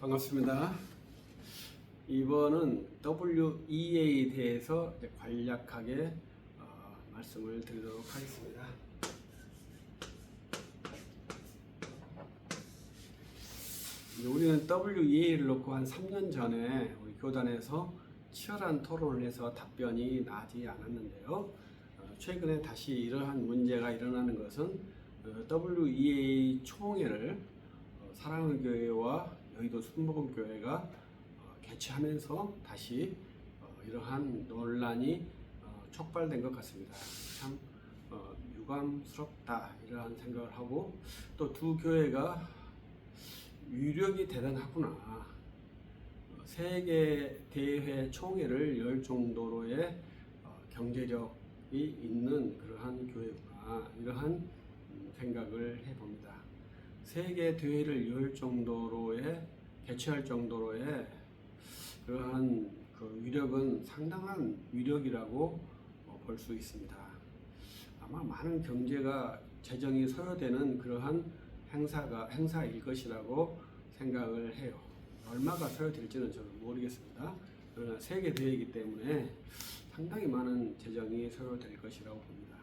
반갑습니다. 이번은 WEA에 대해서 간략하게 어, 말씀을 드리도록 하겠습니다. 우리는 WEA를 놓고 한 3년 전에 우리 교단에서 치열한 토론을 해서 답변이 나지 않았는데요. 어, 최근에 다시 이러한 문제가 일어나는 것은 어, WEA 총회를 어, 사랑의 교회와 여의도 순복음 교회가 어, 개최하면서 다시 어, 이러한 논란이 어, 촉발된 것 같습니다. 참 어, 유감스럽다 이러한 생각을 하고 또 두 교회가 위력이 대단하구나. 어, 세계 대회 총회를 열 정도로의 어, 경제력이 있는 그러한 교회구나 이러한 음, 생각을 해봅니다. 세계 대회를 열 정도로의 개최할 정도로의 그러한 그 위력은 상당한 위력이라고 어, 볼수 있습니다. 아마 많은 경제가 재정이 소요되는 그러한 행사가 행사일 것이라고 생각을 해요. 얼마가 소요될지는 저는 모르겠습니다. 그러나 세계 대회이기 때문에 상당히 많은 재정이 소요될 것이라고 봅니다.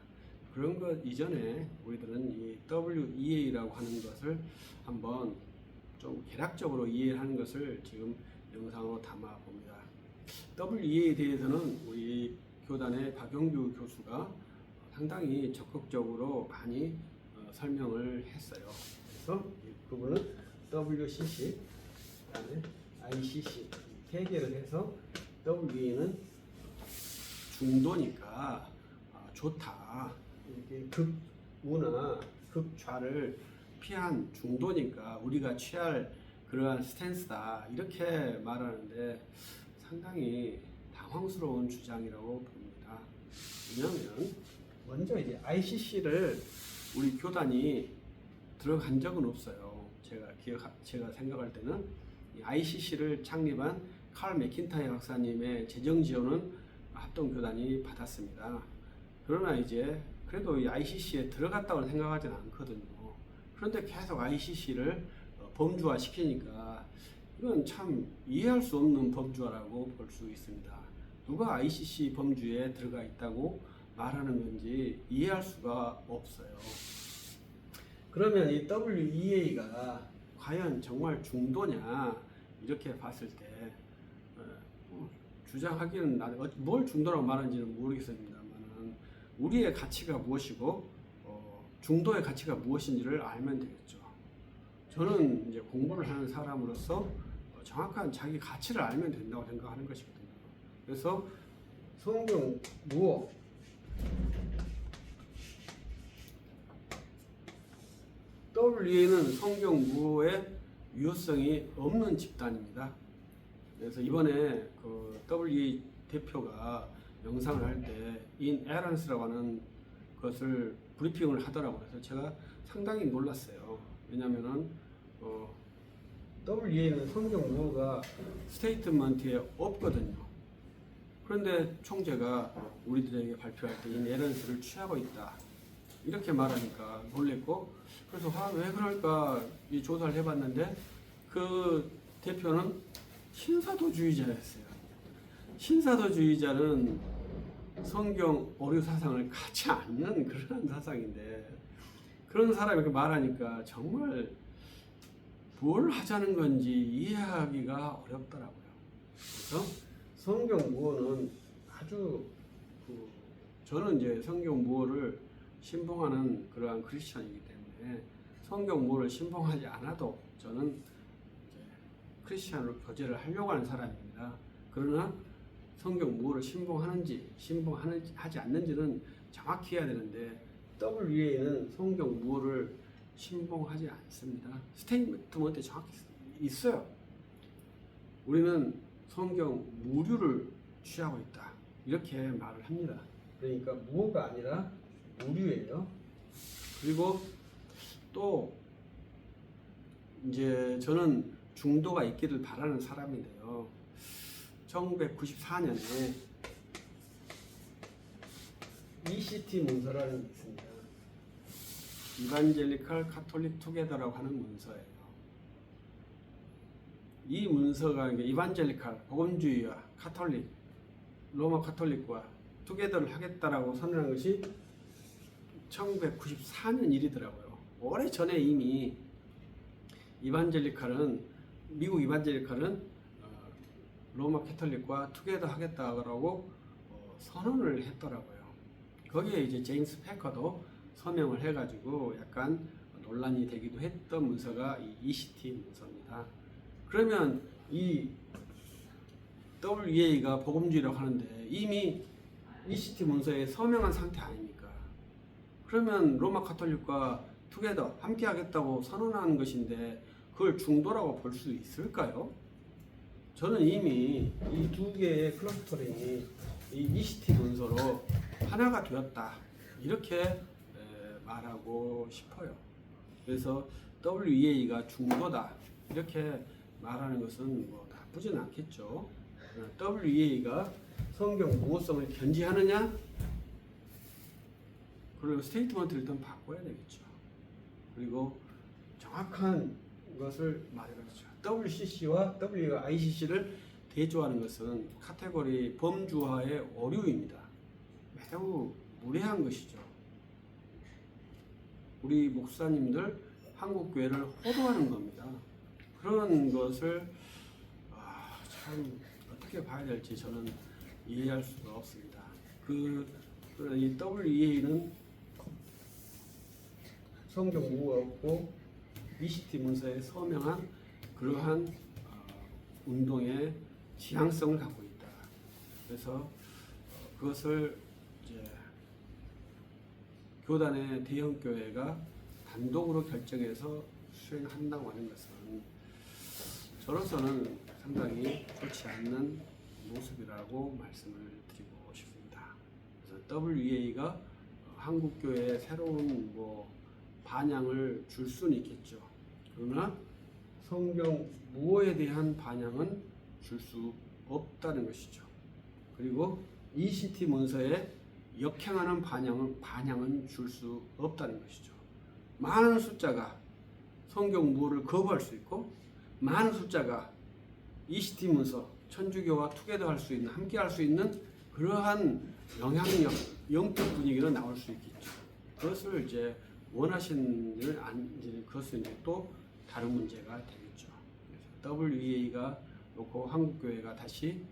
그런 것 이전에 우리들은 이 WEA라고 하는 것을 한번 좀 개략적으로 이해하는 것을 지금 영상으로 담아 봅니다. WEA에 대해서는 우리 교단의 박영규 교수가 상당히 적극적으로 많이 어, 설명을 했어요. 그래서 이 부분은 WCC, 그다음에 ICC 세 개를 해서 WEA는 중도니까 아, 좋다. 극우나 극좌를 피한 중도니까 우리가 취할 그러한 스탠스다 이렇게 말하는데 상당히 당황스러운 주장이라고 봅니다. 왜냐하면 먼저 이제 ICC를 우리 교단이 들어간 적은 없어요. 제가 기억 제가 생각할 때는 이 ICC를 창립한 칼 맥킨타이 박사님의 재정 지원은 합동 교단이 받았습니다. 그러나 이제 그래도 이 ICC에 들어갔다고 생각하지는 않거든요. 그런데 계속 ICC를 어, 범주화 시키니까 이건 참 이해할 수 없는 범주화라고 볼 수 있습니다. 누가 ICC 범주에 들어가 있다고 말하는 건지 이해할 수가 없어요. 그러면 이 WEA가 과연 정말 중도냐 이렇게 봤을 때 어, 뭐 주장하기는 나- 어, 뭘 중도라고 말하는지는 모르겠습니다만은 우리의 가치가 무엇이고 어, 중도의 가치가 무엇인지를 알면 되겠죠. 저는 이제 공부를 하는 사람으로서 어, 정확한 자기 가치를 알면 된다고 생각하는 것이거든요. 그래서 성경 무엇 WE는 성경 무호의 유효성이 없는 집단입니다. 그래서 이번에 그 WE 대표가 영상을 할 때 인 에런스라고 하는 것을 브리핑을 하더라고요. 그래서 제가 상당히 놀랐어요. 왜냐면은 어, WE는 성경 무호가 스테이트먼트에 없거든요. 그런데 총재가 우리들에게 발표할 때 인 에런스를 취하고 있다. 이렇게 말하니까 놀랬고 그래서 아, 왜 그럴까 이 조사를 해봤는데 그 대표는 신사도주의자였어요. 신사도주의자는 성경 오류 사상을 갖지 않는 그런 사상인데 그런 사람이 이렇게 말하니까 정말 뭘 하자는 건지 이해하기가 어렵더라고요. 그래서 성경 무어는 아주 그 저는 이제 성경 무어를 신봉하는 그러한 크리스천이기 때문에 성경 무어를 신봉하지 않아도 저는 크리스천으로 교제를 하려고 하는 사람입니다. 그러나 성경 무어를 신봉하는지 신봉하는지 하지 않는지는 정확히 해야 되는데 WEA는 성경 무어를 신봉하지 않습니다. 스테이트먼트 정확히 있어요. 우리는 성경 무류를 취하고 있다. 이렇게 말을 합니다. 그러니까 무어가 아니라 무류예요. 그리고 또 이제 저는 중도가 있기를 바라는 사람인데요. 1994년에 ECT 문서라는 게 있습니다. 이반젤리칼 카톨릭 투게더라고 하는 문서예요. 이 문서가 이게 이반젤리칼 복음주의와 카톨릭 로마 카톨릭과 투게더를 하겠다라고 선언한 것이 1994년 일이더라고요. 오래 전에 이미 이반젤리칼은 미국 이반젤리칼은 어, 로마 캐톨릭과 투게더 하겠다라고 어, 선언을 했더라고요. 거기에 이제 제임스 패커도 서명을 해가지고 약간 논란이 되기도 했던 문서가 이 ECT 문서입니다. 그러면 이 WEA가 복음주의라고 하는데 이미 ECT 문서에 서명한 상태 아닙니까? 그러면 로마 카톨릭과 투게더 함께 하겠다고 선언한 것인데 그걸 중도라고 볼 수 있을까요? 저는 이미 이 두 개의 클러스터링이 이 ECT 문서로 하나가 되었다 이렇게 에, 말하고 싶어요. 그래서 WEA가 중도다 이렇게 말하는 것은 뭐 나쁘진 않겠죠. WEA가 성경 무호성을 견지하느냐? 그리고 스테이트먼트를 일단 바꿔야 되겠죠. 그리고 정확한 것을 말해가지고 WCC와 W가 ICC를 대조하는 것은 카테고리 범주화의 오류입니다. 매우 무례한 것이죠. 우리 목사님들 한국 교회를 호도하는 겁니다. 그런 것을 아, 참 어떻게 봐야 될지 저는 이해할 수가 없습니다. 그, 이 WEA는 성경 무가 없고 ECT 문서에 서명한 그러한 어, 운동의 지향성을 갖고 있다. 그래서 어, 그것을 이제 교단의 대형 교회가 단독으로 결정해서 수행한다고 하는 것은 저로서는 상당히 좋지 않는 모습이라고 말씀을 드리고 싶습니다. 그래서 WEA가 한국 교회에 새로운 뭐 반향을 줄 수는 있겠죠. 그러나 성경 무어에 대한 반향은 줄 수 없다는 것이죠. 그리고 ECT 문서에 역행하는 반향은 반향은 줄 수 없다는 것이죠. 많은 숫자가 성경 무어를 거부할 수 있고 많은 숫자가 ECT 문서 천주교와 투게더 할 수 있는 함께 할 수 있는 그러한 영향력 영적 분위기로 나올 수 있겠죠. 그것을 이제 원하시는 그것은 이제 또 다른 문제가 되겠죠. 그래서 WEA가 놓고 한국 교회가 다시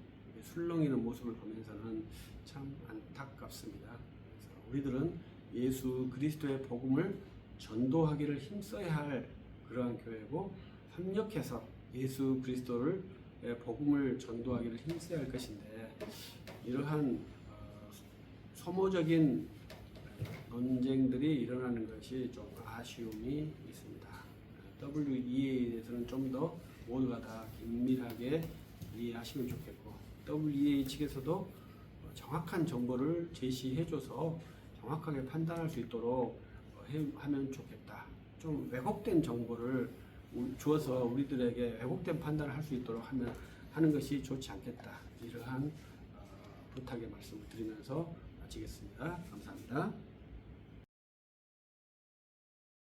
술렁이는 모습을 보면서는 참 안타깝습니다. 그래서 우리들은 예수 그리스도의 복음을 전도하기를 힘써야 할 그러한 교회고 협력해서 예수 그리스도를 의 복음을 전도하기를 힘써야 할 것인데 이러한 어, 소모적인 논쟁들이 일어나는 것이 좀 아쉬움이 있습니다. WEA에 대해서는 좀 더 모두가 다 긴밀하게 이해하시면 좋겠고 WEA 측에서도 정확한 정보를 제시해줘서 정확하게 판단할 수 있도록 해- 하면 좋겠다. 좀 왜곡된 정보를 우- 주어서 우리들에게 왜곡된 판단을 할 수 있도록 하면 하는 것이 좋지 않겠다. 이러한 어, 부탁의 말씀을 드리면서 마치겠습니다. 감사합니다.